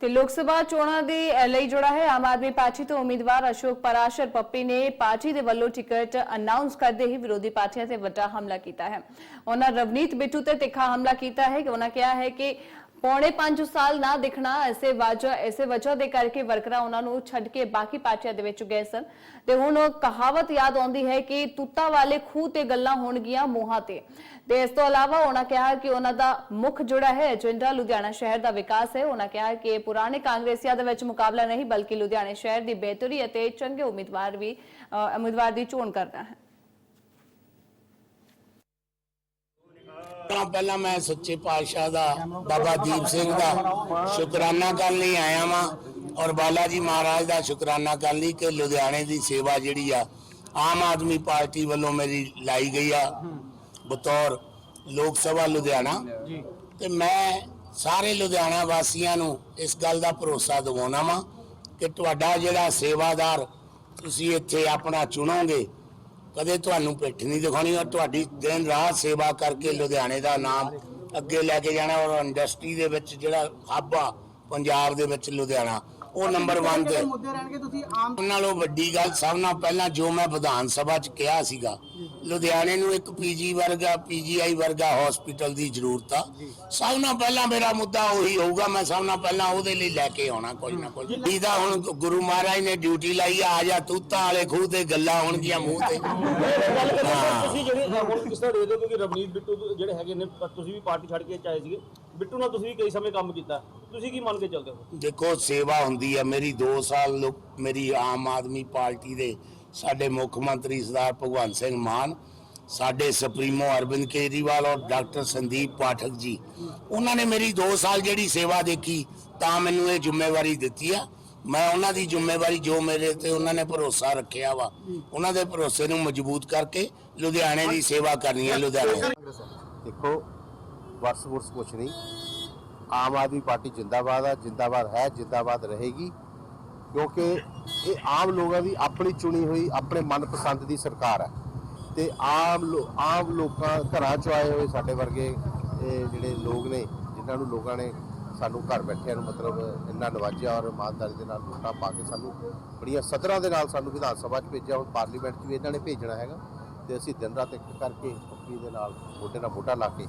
ਤੇ ਲੋਕ ਸਭਾ ਚੋਣਾਂ ਦੇ ਲਈ ਜੁੜਾ ਹੈ। ਆਮ ਆਦਮੀ ਪਾਰਟੀ ਤੋਂ ਉਮੀਦਵਾਰ ਅਸ਼ੋਕ ਪਰਾਸ਼ਰ ਪੱਪੀ ਨੇ ਪਾਰਟੀ ਦੇ ਵੱਲੋਂ ਟਿਕਟ ਅਨਾਉਂਸ ਕਰਦੇ ਹੀ ਵਿਰੋਧੀ ਪਾਰਟੀਆਂ ਤੇ ਵੱਡਾ ਹਮਲਾ ਕੀਤਾ ਹੈ। ਉਹਨਾਂ ਰਵਨੀਤ ਬਿੱਟੂ ਤੇ ਤਿੱਖਾ ਹਮਲਾ ਕੀਤਾ ਹੈ ਕਿ ਉਹਨਾਂ ਕਿਹਾ ਹੈ ਕਿ ਪੌਣੇ 5 ਸਾਲ ਨਾ ਦਿਖਣਾ ਐਸੇ ਵਜ੍ਹਾ ਐਸੇ ਵਜ੍ਹਾ ਦੇ ਕਰਕੇ ਵਰਕਰਾਂ ਉਹਨਾਂ ਨੂੰ ਛੱਡ ਕੇ ਬਾਕੀ ਪਾਰਟੀਆਂ ਦੇ ਵਿੱਚ ਗਏ ਸਨ। ਤੇ ਹੁਣ ਉਹ ਕਹਾਵਤ ਯਾਦ ਆਉਂਦੀ ਹੈ ਕਿ ਤੁੱਤਾ ਵਾਲੇ ਖੂਹ ਤੇ ਗੱਲਾਂ ਹੋਣਗੀਆਂ ਮੂੰਹਾਂ ਤੇ। ਤੇ ਇਸ ਤੋਂ ਇਲਾਵਾ ਉਹਨਾਂ ਕਿਹਾ ਕਿ ਉਹਨਾਂ ਦਾ ਮੁੱਖ ਜੁੜਾ ਹੈ ਏਜੰਡਾ ਲੁਧਿਆਣਾ ਸ਼ਹਿਰ ਦਾ ਵਿਕਾਸ ਹੈ। ਉਹਨਾਂ ਕਿਹਾ ਕਿ ਇਹ ਪੁਰਾਣੇ ਕਾਂਗਰਸੀਆਂ ਦੇ ਵਿੱਚ ਮੁਕਾਬਲਾ ਨਹੀਂ, ਬਲਕਿ ਲੁਧਿਆਣੇ ਸ਼ਹਿਰ ਦੀ ਬਿਹਤਰੀ ਅਤੇ ਚੰਗੇ ਉਮੀਦਵਾਰ ਵੀ ਉਮੀਦਵਾਰ ਦੀ ਚੋਣ ਕਰਨਾ ਹੈ। ਤਾਂ ਪਹਿਲਾਂ ਮੈਂ ਸੱਚੇ ਪਾਤਸ਼ਾਹ ਦਾ ਬਾਬਾ ਦੀਪ ਸਿੰਘ ਦਾ ਸ਼ੁਕਰਾਨਾ ਕਰਨ ਲਈ ਆਇਆ ਵਾਂ ਔਰ ਬਾਲਾ ਜੀ ਮਹਾਰਾਜ ਦਾ ਸ਼ੁਕਰਾਨਾ ਕਰਨ ਲਈ ਕਿ ਲੁਧਿਆਣੇ ਦੀ ਸੇਵਾ ਜਿਹੜੀ ਆ ਆਮ ਆਦਮੀ ਪਾਰਟੀ ਵੱਲੋਂ ਮੇਰੀ ਲਾਈ ਗਈ ਆ ਬਤੌਰ ਲੋਕ ਸਭਾ ਲੁਧਿਆਣਾ। ਤੇ ਮੈਂ ਸਾਰੇ ਲੁਧਿਆਣਾ ਵਾਸੀਆਂ ਨੂੰ ਇਸ ਗੱਲ ਦਾ ਭਰੋਸਾ ਦਿਵਾਉਣਾ ਵਾਂ ਕਿ ਤੁਹਾਡਾ ਜਿਹੜਾ ਸੇਵਾਦਾਰ ਤੁਸੀਂ ਇੱਥੇ ਆਪਣਾ ਚੁਣੋਗੇ ਕਦੇ ਤੁਹਾਨੂੰ ਪਿੱਠ ਨਹੀਂ ਦਿਖਾਉਣੀ ਔਰ ਤੁਹਾਡੀ ਦਿਨ ਰਾਤ ਸੇਵਾ ਕਰਕੇ ਲੁਧਿਆਣੇ ਦਾ ਨਾਮ ਅੱਗੇ ਲੈ ਕੇ ਜਾਣਾ ਔਰ ਇੰਡਸਟਰੀ ਦੇ ਵਿੱਚ ਜਿਹੜਾ ਹੱਬ ਆ ਪੰਜਾਬ ਦੇ ਵਿੱਚ ਲੁਧਿਆਣਾ ਉਹ ਨੰਬਰ 1 ਤੇ। ਮੁੱਦੇ ਰਹਿਣਗੇ ਤੁਸੀਂ ਆਮ ਉਹਨਾਂ ਨਾਲੋਂ ਵੱਡੀ ਗੱਲ ਸਭ ਨਾਲ ਪਹਿਲਾਂ ਜੋ ਮੈਂ ਵਿਧਾਨ ਸਭਾ 'ਚ ਕਿਹਾ ਸੀਗਾ ਲੁਧਿਆਣੇ ਨੂੰ ਇੱਕ ਪੀਜੀ ਵਰਗਾ ਪੀਜੀਆਈ ਵਰਗਾ ਹਸਪੀਟਲ ਦੀ ਜ਼ਰੂਰਤ ਆ। ਸਭ ਨਾਲ ਪਹਿਲਾਂ ਮੇਰਾ ਮੁੱਦਾ ਉਹੀ ਹੋਊਗਾ ਮੈਂ ਸਭ ਨਾਲ ਪਹਿਲਾਂ ਉਹਦੇ ਲਈ ਲੈ ਕੇ ਆਉਣਾ ਕੋਈ ਨਾ ਕੋਈ। ਇਹਦਾ ਹੁਣ ਗੁਰੂ ਮਹਾਰਾਜ ਨੇ ਡਿਊਟੀ ਲਾਈ ਆ ਆ ਜਾ ਤੂਤਾਂ ਵਾਲੇ ਖੂਹ ਤੇ ਗੱਲਾਂ ਹੋਣਗੀਆਂ ਮੂੰਹ ਤੇ। ਗੱਲ ਕਰੀਏ ਹਾਂ। ਤੁਸੀਂ ਜਿਹੜੇ ਅ, ਹੁਣ ਕਿਸ ਤਰ੍ਹਾਂ ਦੇਖਦੇ ਹੋ ਕਿਉਂਕਿ ਰਵਨੀਤ ਬਿੱਟੂ ਜਿਹੜੇ ਹੈਗੇ ਨੇ ਪ- ਤੁਸੀਂ ਵੀ ਪਾਰਟੀ ਛੱਡ ਕੇ ਚਾਹੇ ਸੀਗੇ। ਬਿੱਟੂ ਨਾਲ ਤੁਸੀਂ ਵੀ ਕਈ ਸਮੇਂ ਕੰਮ ਕੀਤਾ। ਤੁਸੀਂ ਕੀ ਮੰਨ ਕੇ ਚੱਲਦੇ ਹੋ? ਦੇਖੋ ਸੇਵਾ ਹੁੰਦੀ ਹੈ ਮੇਰੀ 2 ਸਾਲ ਮੇਰੀ ਆਮ ਆਦਮੀ ਪਾਰਟੀ ਦੇ ਸਾਡੇ ਮੁੱਖ ਮੰਤਰੀ ਸਰਦਾਰ ਭਗਵੰਤ ਸਿੰਘ ਮਾਨ, ਸਾਡੇ ਸੁਪਰੀਮੋ ਅਰਵਿੰਦ ਕੇਜਰੀਵਾਲ ਔਰ ਡਾਕਟਰ ਸੰਦੀਪ ਪਾਠਕ ਜੀ। ਉਹਨਾਂ ਨੇ ਮੇਰੀ 2 ਸਾਲ ਜਿਹੜੀ ਸੇਵਾ ਦੇਖੀ, ਤਾਂ ਮੈਨੂੰ ਇਹ ਜ਼ਿੰਮੇਵਾਰੀ ਦਿੱਤੀ ਆ। ਮੈਂ ਉਹਨਾਂ ਦੀ ਜ਼ਿੰਮੇਵਾਰੀ ਜੋ ਮੇਰੇ ਤੇ ਉਹਨਾਂ ਨੇ ਭਰੋਸਾ ਰੱਖਿਆ ਵਾ, ਉਹਨਾਂ ਦੇ ਭਰੋਸੇ ਨੂੰ ਮਜ਼ਬੂਤ ਕਰਕੇ ਲੁਧਿਆਣੇ ਦੀ ਸੇਵਾ ਕਰਨੀ ਹੈ, ਲੁਧਿਆਣੇ। ਦੇਖੋ ਵਰਸ ਵਰਸ ਕੁਛ ਨਹੀਂ। ਆਮ ਆਦਮੀ ਪਾਰਟੀ ਜਿੰਦਾਬਾਦ ਆ, ਜਿੰਦਾਬਾਦ ਹੈ, ਜਿੰਦਾਬਾਦ ਰਹੇਗੀ। ਕਿਉਂਕਿ ਇਹ ਆਮ ਲੋਕਾਂ ਦੀ ਆਪਣੀ ਚੁਣੀ ਹੋਈ, ਆਪਣੇ ਮਨਪਸੰਦ ਦੀ ਸਰਕਾਰ ਹੈ। ਤੇ ਆਮ ਲੋ- ਆਮ ਲੋਕਾਂ ਘਰਾਂ ਚੋਂ ਆਏ ਹੋਏ ਸਾਡੇ ਵਰਗੇ, ਇਹ ਜਿਹੜੇ ਲੋਕ ਨੇ, ਜਿਨ੍ਹਾਂ ਨੂੰ ਲੋਕਾਂ ਨੇ ਸਾਨੂੰ ਘਰ ਬੈਠਿਆਂ ਨੂੰ ਮਤਲਬ ਇੰਨਾ ਨਵਾਜਿਆ ਔਰ ਇਮਾਨਦਾਰੀ ਦੇ ਨਾਲ ਵੋਟਾਂ ਪਾ ਕੇ ਸਾਨੂੰ ਬੜੀਆਂ ਸਤਰਾਂ ਦੇ ਨਾਲ ਸਾਨੂੰ ਵਿਧਾਨ ਸਭਾ 'ਚ ਭੇਜਿਆ, ਹੁਣ ਪਾਰਲੀਮੈਂਟ 'ਚ ਵੀ ਇਹਨਾਂ ਨੇ ਭੇਜਣਾ ਹੈਗਾ। ਤੇ ਅਸੀਂ ਦਿਨ ਰਾਤ ਇੱਕ ਕਰਕੇ ਪੱਕੀ ਦੇ ਨਾਲ ਮੋਢੇ ਨਾਲ ਮੋਢਾ ਲਾ ਕੇ